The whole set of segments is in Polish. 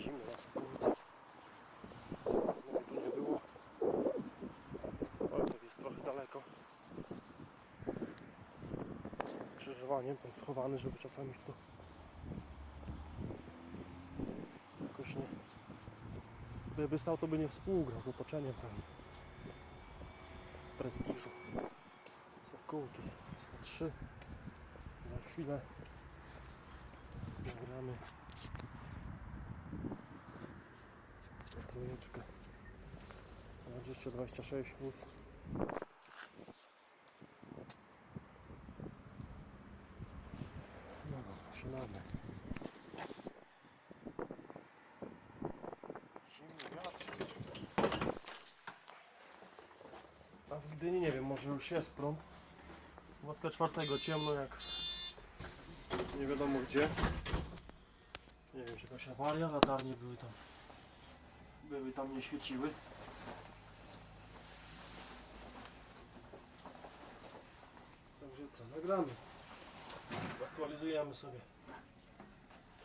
zimno na Sokółce. No i tu nie było. Ale to jest trochę daleko. Skrzyżowaniem tam schowany, żeby czasami tu jakoś nie... Gdyby stał, to by nie współgrał z otoczeniem pewnie. Prestiżu. Sokółki 103. Za chwilę nagramy trójeczkę 20-26 plus no dobra, siadamy zimny wiatr a w Gdyni nie wiem, może już jest prąd Władka czwartego ciemno jak nie wiadomo gdzie. Nie wiem, czy jakaś awaria, latarnie były tam. Były tam, nie świeciły. Także co, nagramy. Aktualizujemy sobie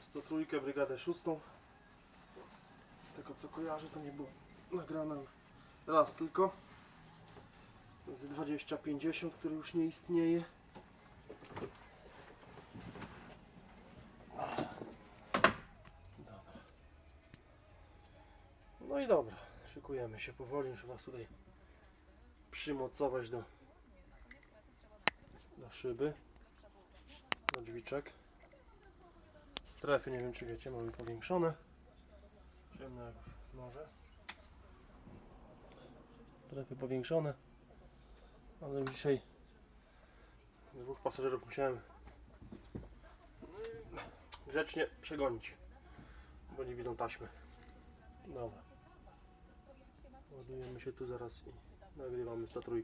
103 brygadę 6. Z tego co kojarzę, to nie było nagrane raz tylko. Z 2050, który już nie istnieje. No i dobra, szykujemy się powoli, muszę Was tutaj przymocować do, do szyby, do drzwiczek. Strefy, nie wiem czy wiecie, mamy powiększone. Ciemno jak w morze. Strefy powiększone. Ale już dzisiaj dwóch pasażerów musiałem grzecznie przegonić, bo nie widzą taśmy. Dobra. Ładujemy się tu zaraz i nagrywamy 103.